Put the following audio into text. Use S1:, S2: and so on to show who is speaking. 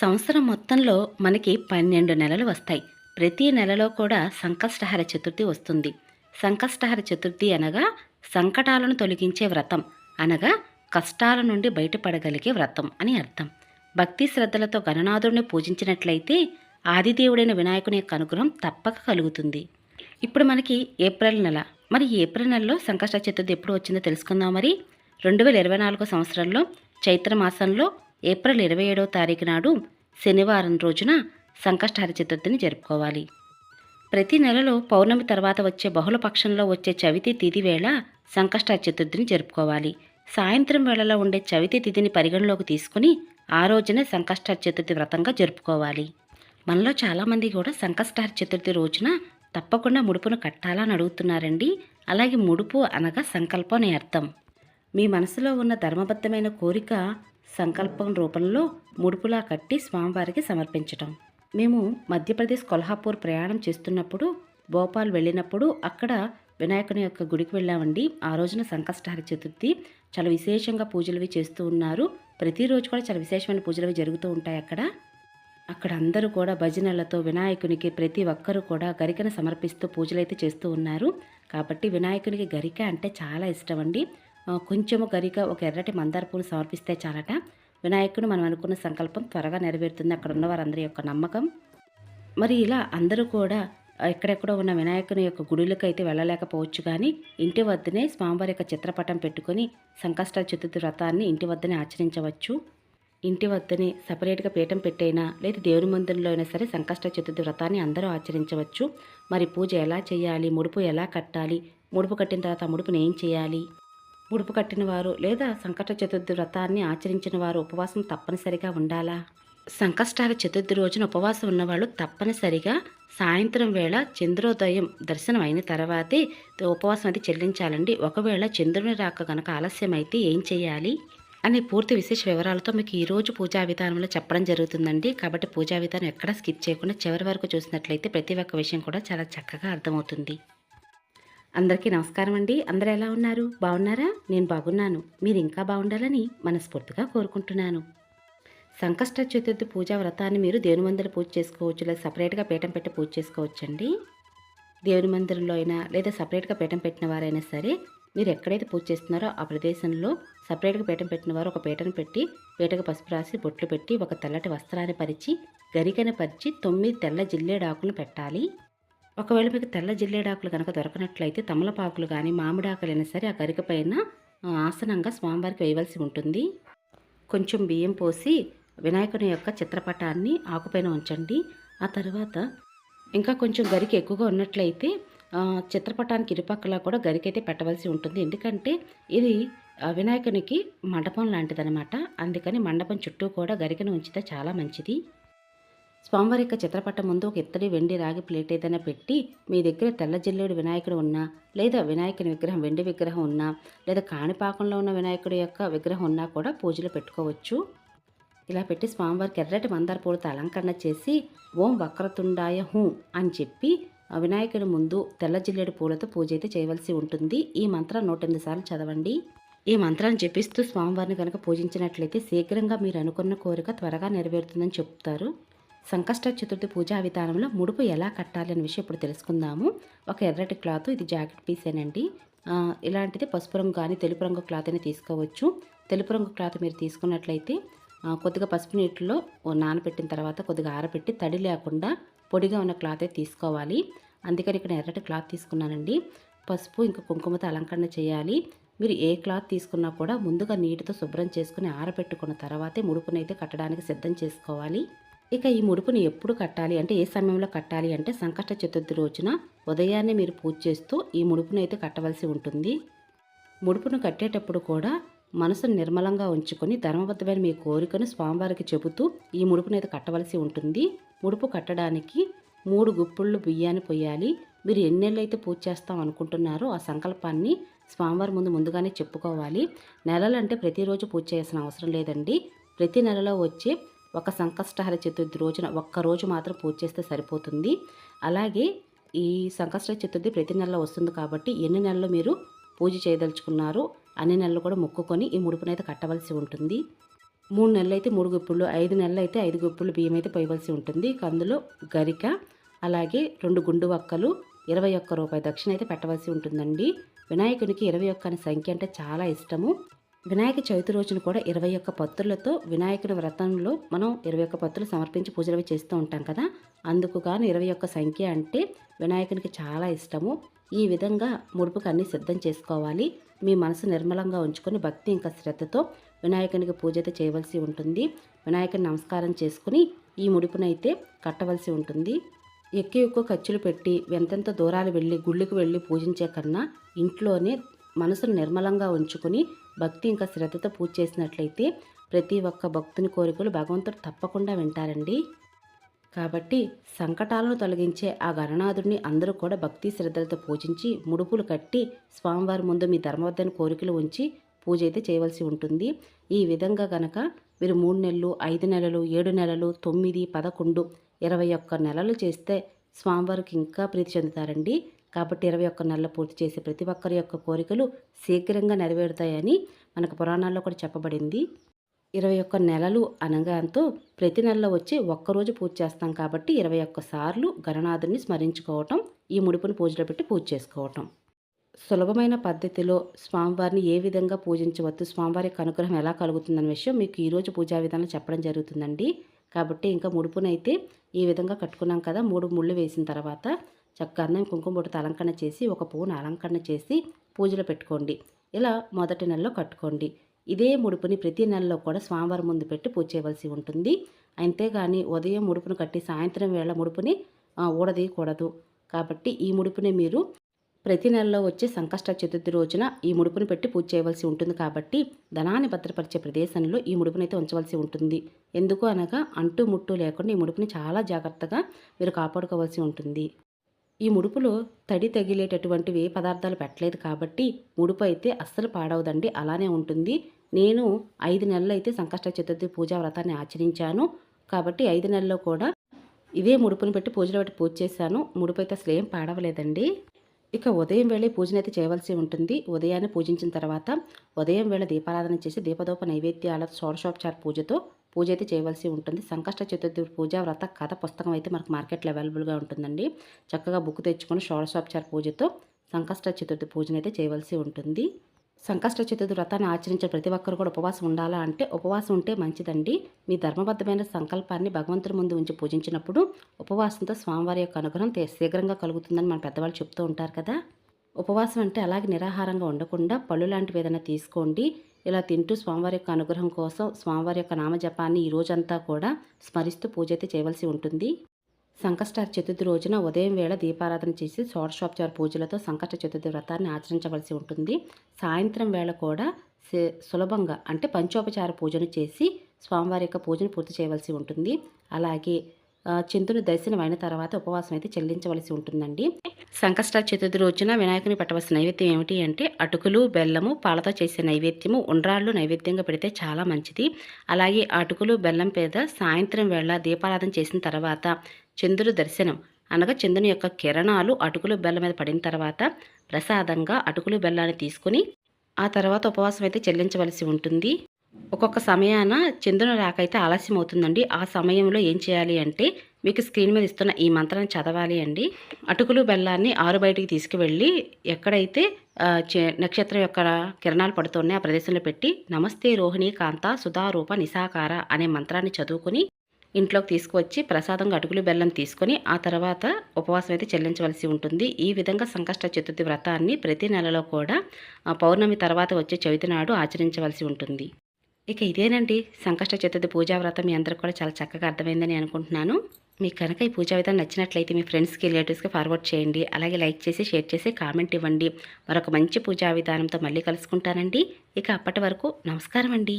S1: సంవత్సరం మొత్తంలో మనకి పన్నెండు నెలలు వస్తాయి. ప్రతి నెలలో కూడా సంకష్టహర చతుర్థి వస్తుంది. సంకష్టహర చతుర్థి అనగా సంకటాలను తొలగించే వ్రతం. అనగా కష్టాల నుండి బయటపడగలిగే వ్రతం అని అర్థం. భక్తి శ్రద్ధలతో గణనాథుడిని పూజించినట్లయితే ఆదిదేవుడైన వినాయకుని యొక్క అనుగ్రహం తప్పక కలుగుతుంది. ఇప్పుడు మనకి ఏప్రిల్ నెల. మరి ఏప్రిల్ నెలలో సంకష్ట చతుర్థి ఎప్పుడు వచ్చిందో తెలుసుకుందాం మరి. రెండు వేల ఇరవై నాలుగో సంవత్సరంలో చైత్ర మాసంలో ఏప్రిల్ ఇరవై ఏడవ తారీఖు నాడు శనివారం రోజున సంకష్టహర చతుర్థిని జరుపుకోవాలి. ప్రతి నెలలో పౌర్ణమి తర్వాత వచ్చే బహుళ పక్షంలో వచ్చే చవితి తిథి వేళ సంకష్టహర చతుర్థిని జరుపుకోవాలి. సాయంత్రం వేళలో ఉండే చవితి తిథిని పరిగణలోకి తీసుకుని ఆ రోజునే సంకష్టహర చతుర్థి వ్రతంగా జరుపుకోవాలి. మనలో చాలామంది కూడా సంకష్టహర చతుర్థి రోజున తప్పకుండా ముడుపును కట్టాలని అడుగుతున్నారండి. అలాగే ముడుపు అనగా సంకల్పం అని అర్థం. మీ మనసులో ఉన్న ధర్మబద్ధమైన కోరిక సంకల్పం రూపంలో ముడుపులా కట్టి స్వామివారికి సమర్పించటం. మేము మధ్యప్రదేశ్ కొల్హాపూర్ ప్రయాణం చేస్తున్నప్పుడు భోపాల్ వెళ్ళినప్పుడు అక్కడ వినాయకుని యొక్క గుడికి వెళ్ళామండి. ఆ రోజున సంకష్టహర చతుర్థి. చాలా విశేషంగా పూజలవి చేస్తూ ఉన్నారు. ప్రతిరోజు కూడా చాలా విశేషమైన పూజలవి జరుగుతూ ఉంటాయి అక్కడ. అక్కడ అందరూ కూడా భజనలతో వినాయకునికి ప్రతి ఒక్కరూ కూడా గరికను సమర్పిస్తూ పూజలైతే చేస్తూ ఉన్నారు. కాబట్టి వినాయకునికి గరిక అంటే చాలా ఇష్టం అండి. కొంచెము గరిక ఒక ఎర్రటి మందార పూలు సమర్పిస్తే చాలట. వినాయకుడు మనం అనుకున్న సంకల్పం త్వరగా నెరవేరుతుంది. అక్కడ ఉన్న వారందరి యొక్క నమ్మకం. మరి ఇలా అందరూ కూడా ఎక్కడెక్కడో ఉన్న వినాయకుని యొక్క గుడులకు అయితే వెళ్ళలేకపోవచ్చు కానీ ఇంటి వద్దనే స్వామివారి యొక్క చిత్రపటం పెట్టుకొని సంకష్ట చతుర్థి వ్రతాన్ని ఇంటి వద్దనే ఆచరించవచ్చు. ఇంటి వద్దనే సపరేట్గా పీఠం పెట్టైనా లేదా దేవుని మందిరంలో అయినా సరే సంకష్ట చతుర్థి వ్రతాన్ని అందరూ ఆచరించవచ్చు. మరి పూజ ఎలా చేయాలి? ముడుపు ఎలా కట్టాలి? ముడుపు కట్టిన తర్వాత ముడుపుని ఏం చేయాలి? ముడుపు కట్టినవారు లేదా సంకట చతుర్థి వ్రతాన్ని ఆచరించిన వారు ఉపవాసం తప్పనిసరిగా ఉండాలా? సంకష్టాల చతుర్థి రోజున ఉపవాసం ఉన్నవాళ్ళు తప్పనిసరిగా సాయంత్రం వేళ చంద్రోదయం దర్శనం అయిన తర్వాతే ఉపవాసం అది చెల్లించాలండి. ఒకవేళ చంద్రుని రాక గనక ఆలస్యం అయితే ఏం చేయాలి? అనే పూర్తి విశేష వివరాలతో మీకు ఈరోజు పూజా విధానంలో చెప్పడం జరుగుతుందండి. కాబట్టి పూజా విధానం ఎక్కడా స్కిప్ చేయకుండా చివరి వరకు చూసినట్లయితే ప్రతి ఒక్క విషయం కూడా చాలా చక్కగా అర్థమవుతుంది. అందరికీ నమస్కారం అండి. అందరు ఎలా ఉన్నారు? బాగున్నారా? నేను బాగున్నాను. మీరు ఇంకా బాగుండాలని మనస్ఫూర్తిగా కోరుకుంటున్నాను. సంకష్ట చతుర్థి పూజా వ్రతాన్ని మీరు దేవుని మందిర పూజ చేసుకోవచ్చు లేదా సపరేట్గా పీఠం పెట్టి పూజ చేసుకోవచ్చండి. దేవుని మందిరంలో అయినా లేదా సపరేట్గా పీఠం పెట్టిన వారైనా సరే మీరు ఎక్కడైతే పూజ చేస్తున్నారో ఆ ప్రదేశంలో సపరేట్గా పీఠం పెట్టిన వారు ఒక పీటను పెట్టి పీటకు పసుపు రాసి బొట్లు పెట్టి ఒక తెల్లటి వస్త్రాన్ని పరిచి గరికను పరిచి తొమ్మిది తెల్ల జిల్లేడాకులను పెట్టాలి. ఒకవేళ మీకు తెల్ల జిల్లేడాకులు కనుక దొరకనట్లయితే తమలపాకులు కానీ మామిడాకులైనా సరే ఆ గరిక పైన ఆసనంగా స్వామివారికి వేయవలసి ఉంటుంది. కొంచెం బియ్యం పోసి వినాయకుని యొక్క చిత్రపటాన్ని ఆకుపైన ఉంచండి. ఆ తర్వాత ఇంకా కొంచెం గరికి ఎక్కువగా ఉన్నట్లయితే చిత్రపటానికి ఇరుపక్కల కూడా గరికైతే పెట్టవలసి ఉంటుంది. ఎందుకంటే ఇది వినాయకునికి మండపం లాంటిదనమాట అందుకని మండపం చుట్టూ కూడా గరికను ఉంచితే చాలా మంచిది. స్వామివారి యొక్క చిత్రపటం ముందు ఒక ఇత్తడి వెండి రాగి ప్లేట్ ఏదైనా పెట్టి మీ దగ్గర తెల్ల జిల్లేడు వినాయకుడు ఉన్నా లేదా వినాయకుని విగ్రహం వెండి విగ్రహం ఉన్నా లేదా కాణిపాకంలో ఉన్న వినాయకుడి యొక్క విగ్రహం ఉన్నా కూడా పూజలు పెట్టుకోవచ్చు. ఇలా పెట్టి స్వామివారికి ఎర్రటి మందార పూలతో అలంకరణ చేసి ఓం వక్రతుండాయ హూ అని చెప్పి వినాయకుడి ముందు తెల్ల జిల్లేడు పూలతో పూజ అయితే చేయవలసి ఉంటుంది. ఈ మంత్రం నూట ఎనిమిది సార్లు చదవండి. ఈ మంత్రాన్ని జపిస్తూ స్వామివారిని కనుక పూజించినట్లయితే శీఘ్రంగా మీరు అనుకున్న కోరిక త్వరగా నెరవేరుతుందని చెప్తారు. సంకష్ట చతుర్థి పూజా విధానంలో ముడుపు ఎలా కట్టాలి అనే విషయం ఇప్పుడు తెలుసుకుందాము. ఒక ఎర్రటి క్లాత్ ఇది జాకెట్ పీసేనండి ఇలాంటిది పసుపు రంగు కానీ తెలుపు రంగు క్లాత్ అని తీసుకోవచ్చు. తెలుపు రంగు క్లాత్ మీరు తీసుకున్నట్లయితే కొద్దిగా పసుపు నీటిలో నానబెట్టిన తర్వాత కొద్దిగా ఆరబెట్టి తడి లేకుండా పొడిగా ఉన్న క్లాత్ తీసుకోవాలి. అందుకని ఇక్కడ ఎర్రటి క్లాత్ తీసుకున్నానండి. పసుపు ఇంకా కుంకుమతో అలంకరణ చేయాలి. మీరు ఏ క్లాత్ తీసుకున్నా కూడా ముందుగా నీటితో శుభ్రం చేసుకుని ఆరబెట్టుకున్న తర్వాతే ముడుపునైతే కట్టడానికి సిద్ధం చేసుకోవాలి. ఇక ఈ ముడుపుని ఎప్పుడు కట్టాలి అంటే ఏ సమయంలో కట్టాలి అంటే సంకష్ట చతుర్థి రోజున ఉదయాన్నే మీరు పూజ చేస్తూ ఈ ముడుపును అయితే కట్టవలసి ఉంటుంది. ముడుపును కట్టేటప్పుడు కూడా మనసును నిర్మలంగా ఉంచుకొని ధర్మబద్ధమైన మీ కోరికను స్వామివారికి చెబుతూ ఈ ముడుపును అయితే కట్టవలసి ఉంటుంది. ముడుపు కట్టడానికి మూడు గుప్పుళ్ళు బియ్యాన్ని పొయ్యాలి. మీరు ఎన్నెళ్ళు అయితే పూజ చేస్తాం అనుకుంటున్నారో ఆ సంకల్పాన్ని స్వామివారి ముందు ముందుగానే చెప్పుకోవాలి. నెలలంటే ప్రతిరోజు పూజ చేయాల్సిన అవసరం లేదండి. ప్రతి నెలలో వచ్చే ఒక సంకష్టహర చతుర్థి రోజున ఒక్క రోజు మాత్రం పూజ చేస్తే సరిపోతుంది. అలాగే ఈ సంకష్ట చతుర్థి ప్రతి నెలలో వస్తుంది కాబట్టి ఎన్ని నెలలు మీరు పూజ చేయదలుచుకున్నారో అన్ని నెలలు కూడా మొక్కుకొని ఈ ముడుపునైతే కట్టవలసి ఉంటుంది. మూడు నెలలు అయితే మూడు గుప్పుళ్ళు ఐదు నెలలు అయితే ఐదు గుప్పుళ్ళు బియ్యం అయితే పోయవలసి ఉంటుంది. ఇక అందులో గరిక అలాగే రెండు గుండు వక్కలు ఇరవై ఒక్క రూపాయి దక్షిణ అయితే పెట్టవలసి ఉంటుందండి. వినాయకునికి ఇరవై ఒక్క అనే సంఖ్య అంటే చాలా ఇష్టము. వినాయక చవితి రోజున కూడా ఇరవై ఒక్క పత్రులతో వినాయకుడి వ్రతంలో మనం ఇరవై ఒక్క పత్రులు సమర్పించి పూజలు చేస్తూ ఉంటాం కదా. అందుకు గాను ఇరవై ఒక్క సంఖ్య అంటే వినాయకునికి చాలా ఇష్టము. ఈ విధంగా ముడుపుకు అన్నీ సిద్ధం చేసుకోవాలి. మీ మనసు నిర్మలంగా ఉంచుకొని భక్తి ఇంకా శ్రద్ధతో వినాయకునికి పూజ అయితే చేయవలసి ఉంటుంది. వినాయకుని నమస్కారం చేసుకుని ఈ ముడుపునైతే కట్టవలసి ఉంటుంది. ఎక్కువ ఎక్కువ ఖర్చులు పెట్టి ఎంతెంత దూరాలు వెళ్ళి గుళ్ళకు వెళ్ళి పూజించే కన్నా ఇంట్లోనే మనసును నిర్మలంగా ఉంచుకుని భక్తి ఇంకా శ్రద్ధతో పూజ చేసినట్లయితే ప్రతి ఒక్క భక్తుని కోరికలు భగవంతుడు తప్పకుండా వింటారండి. కాబట్టి సంకటాలను తొలగించే ఆ గణనాథుడిని అందరూ కూడా భక్తి శ్రద్ధలతో పూజించి ముడుపులు కట్టి స్వామివారి ముందు మీ ధర్మవర్ధన కోరికలు ఉంచి పూజ అయితే చేయవలసి ఉంటుంది. ఈ విధంగా గనక మీరు మూడు నెలలు ఐదు నెలలు ఏడు నెలలు తొమ్మిది పదకొండు ఇరవై ఒక్క నెలలు చేస్తే స్వామివారికి ఇంకా ప్రీతి చెందుతారండి. కాబట్టి ఇరవై ఒక్క నెలలు పూర్తి చేసే ప్రతి ఒక్కరి యొక్క కోరికలు శీఘ్రంగా నెరవేరుతాయని మనకు పురాణాల్లో కూడా చెప్పబడింది. ఇరవై ఒక్క నెలలు అనగాంతో ప్రతి నెలలో వచ్చి ఒక్కరోజు పూజ చేస్తాం కాబట్టి ఇరవై ఒక్క సార్లు గణనాథుని స్మరించుకోవటం ఈ ముడుపుని పూజలో పెట్టి పూజ చేసుకోవటం. సులభమైన పద్ధతిలో స్వామివారిని ఏ విధంగా పూజించవచ్చు స్వామివారి యొక్క అనుగ్రహం ఎలా కలుగుతుందనే విషయం మీకు ఈరోజు పూజా విధానం చెప్పడం జరుగుతుందండి. కాబట్టి ఇంకా ముడుపునైతే ఈ విధంగా కట్టుకున్నాం కదా మూడు ముళ్ళు వేసిన తర్వాత చక్కగా అన్నం కుంకుమ బొట్టు అలంకరణ చేసి ఒక పువ్వును అలంకరణ చేసి పూజలో పెట్టుకోండి. ఇలా మొదటి నెలలో కట్టుకోండి. ఇదే ముడుపుని ప్రతి నెలలో కూడా స్వామివారి ముందు పెట్టి పూజ చేయవలసి ఉంటుంది. అంతేగాని ఉదయం ముడుపును కట్టి సాయంత్రం వేళ ముడుపుని ఊడదీయకూడదు. కాబట్టి ఈ ముడుపుని మీరు ప్రతి నెలలో వచ్చే సంకష్ట చతుర్థి రోజున ఈ ముడుపును పెట్టి పూజ చేయవలసి ఉంటుంది. కాబట్టి ధనాన్ని భద్రపరిచే ప్రదేశంలో ఈ ముడుపునైతే ఉంచవలసి ఉంటుంది. ఎందుకు అనగా అంటు ముట్టు లేకుండా ఈ ముడుపుని చాలా జాగ్రత్తగా మీరు కాపాడుకోవాల్సి ఉంటుంది. ఈ ముడుపులో తడి తగిలేటటువంటివి పదార్థాలు పెట్టలేదు కాబట్టి ముడుపు అయితే అస్సలు పాడవదండి. అలానే ఉంటుంది. నేను ఐదు నెలలు అయితే సంకష్ట చతుర్థి పూజా వ్రతాన్ని ఆచరించాను. కాబట్టి ఐదు నెలల్లో కూడా ఇదే ముడుపుని పెట్టి పూజలు పెట్టి పూజ చేశాను. ముడుపు అయితే అసలు ఏం పాడవలేదండి. ఇక ఉదయం వేళ పూజనైతే చేయవలసి ఉంటుంది. ఉదయాన్నే పూజించిన తర్వాత ఉదయం వేళ దీపారాధన చేసి దీపదోప నైవేద్యాల షోడశోపచార పూజతో పూజ అయితే చేయవలసి ఉంటుంది. సంకష్ట చతుర్థి పూజ వ్రత కథ పుస్తకం అయితే మనకు మార్కెట్లో అవైలబుల్గా ఉంటుందండి. చక్కగా బుక్ తెచ్చుకొని షోడశోపచార పూజతో సంకష్ట చతుర్థి పూజనైతే చేయవలసి ఉంటుంది. సంకష్ట చతుర్థి వ్రతాన్ని ఆచరించే ప్రతి ఒక్కరు కూడా ఉపవాసం ఉండాలా అంటే ఉపవాసం ఉంటే మంచిదండి. మీ ధర్మబద్ధమైన సంకల్పాన్ని భగవంతుడి ముందు ఉంచి పూజించినప్పుడు ఉపవాసంతో స్వామివారి యొక్క అనుగ్రహం శీఘ్రంగా కలుగుతుందని మన పెద్దవాళ్ళు చెప్తూ ఉంటారు కదా. ఉపవాసం అంటే అలాగే నిరాహారంగా ఉండకుండా పళ్ళు లాంటివి ఏదైనా తీసుకోండి. ఇలా తింటూ స్వామివారి యొక్క అనుగ్రహం కోసం స్వామివారి యొక్క నామజపాన్ని ఈ రోజంతా కూడా స్మరిస్తూ పూజ అయితే చేయవలసి ఉంటుంది. సంకష్ట చతుర్థి రోజున ఉదయం వేళ దీపారాధన చేసి షోడశోపచార పూజలతో సంకష్ట చతుర్థి వ్రతాన్ని ఆచరించవలసి ఉంటుంది. సాయంత్రం వేళ కూడా సులభంగా అంటే పంచోపచార పూజను చేసి స్వామివారి యొక్క పూజను పూర్తి చేయవలసి ఉంటుంది. అలాగే చంద్రుని దర్శనం అయిన తర్వాత ఉపవాసం అయితే చెల్లించవలసి ఉంటుందండి. సంకష్ట చతుర్థి రోజున వినాయకుని పెట్టవలసిన నైవేద్యం ఏమిటి అంటే అటుకులు బెల్లము పాలతో చేసే నైవేద్యము ఉండ్రాళ్ళు నైవేద్యంగా పెడితే చాలా మంచిది. అలాగే అటుకులు బెల్లం పేద సాయంత్రం వేళ దీపారాధన చేసిన తర్వాత చంద్రుడు దర్శనం అనగా చంద్రుని యొక్క కిరణాలు అటుకులు బెల్లం మీద పడిన తర్వాత ప్రసాదంగా అటుకులు బెల్లాన్ని తీసుకుని ఆ తర్వాత ఉపవాసం అయితే చెల్లించవలసి ఉంటుంది. ఒక్కొక్క సమయాన చంద్రుని రాక అయితే ఆలస్యం అవుతుందండి. ఆ సమయంలో ఏం చేయాలి అంటే మీకు స్క్రీన్ మీద ఇస్తున్న ఈ మంత్రాన్ని చదవాలి అండి. అటుకులు బెల్లాన్ని ఆరు బయటికి తీసుకువెళ్ళి ఎక్కడైతే చే- నక్షత్రం యొక్క కిరణాలు పడుతున్నాయి ఆ ప్రదేశంలో పెట్టి నమస్తే రోహిణి కాంత సుధారూప నిసాకార అనే మంత్రాన్ని చదువుకుని ఇంట్లోకి తీసుకువచ్చి ప్రసాదంగా అటుకులు బెల్లం తీసుకొని ఆ తర్వాత ఉపవాసం అయితే చెల్లించవలసి ఉంటుంది. ఈ విధంగా సంకష్ట చతుర్థి వ్రతాన్ని ప్రతి నెలలో కూడా పౌర్ణమి తర్వాత వచ్చే చవితి నాడు ఆచరించవలసి ఉంటుంది. ఇక ఇదేనండి. సంకష్ట చతుర్థి పూజా వ్రతం మీ అందరికి కూడా చాలా చక్కగా అర్థమైందని అనుకుంటున్నాను. మీకు కనుక ఈ పూజా విధానం నచ్చినట్లయితే మీ ఫ్రెండ్స్కి రిలేటివ్స్కి ఫార్వర్డ్ చేయండి. అలాగే లైక్ చేసి షేర్ చేసి కామెంట్ ఇవ్వండి. మరొక మంచి పూజా విధానంతో మళ్ళీ కలుసుకుంటానండి. ఇక అప్పటి వరకు నమస్కారం అండి.